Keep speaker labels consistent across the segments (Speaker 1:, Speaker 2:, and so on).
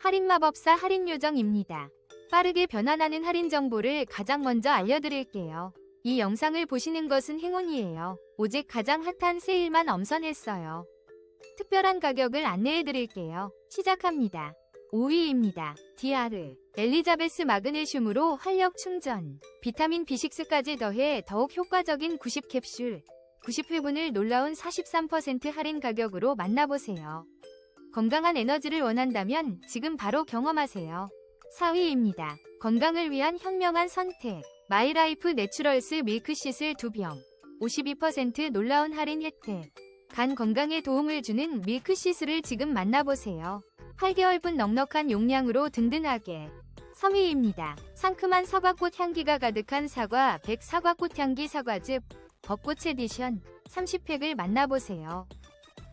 Speaker 1: 할인마법사 할인요정입니다. 빠르게 변환하는 할인 정보를 가장 먼저 알려드릴게요. 이 영상을 보시는 것은 행운이에요. 오직 가장 핫한 세일만 엄선했어요. 특별한 가격을 안내해드릴게요. 시작합니다. 5위입니다. DR 엘리자베스 마그네슘으로 활력 충전 비타민 B6까지 더해 더욱 효과적인 90캡슐 90회분을 놀라운 43% 할인 가격으로 만나보세요. 건강한 에너지를 원한다면 지금 바로 경험하세요. 4위입니다. 건강을 위한 현명한 선택. 마이라이프 내추럴스 밀크시슬 2병. 52% 놀라운 할인 혜택. 간 건강에 도움을 주는 밀크시슬을 지금 만나보세요. 8개월분 넉넉한 용량으로 든든하게. 3위입니다. 상큼한 사과꽃 향기가 가득한 사과 100 사과꽃 향기 사과즙 벚꽃 에디션 30팩을 만나보세요.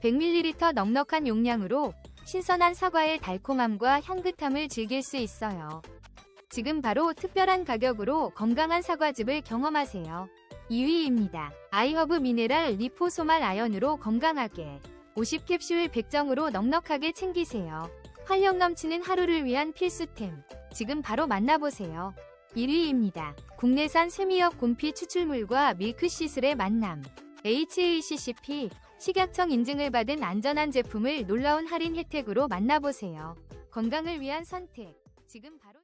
Speaker 1: 100ml 넉넉한 용량으로 신선한 사과의 달콤함과 향긋함을 즐길 수 있어요. 지금 바로 특별한 가격으로 건강한 사과즙을 경험하세요. 2위입니다. 아이허브 미네랄 리포소말 아연으로 건강하게 50캡슐 100정으로 넉넉하게 챙기세요. 활력 넘치는 하루를 위한 필수템. 지금 바로 만나보세요. 1위입니다. 국내산 세미역 곰피 추출물과 밀크시슬의 만남. HACCP 식약청 인증을 받은 안전한 제품을 놀라운 할인 혜택으로 만나보세요. 건강을 위한 선택. 지금 바로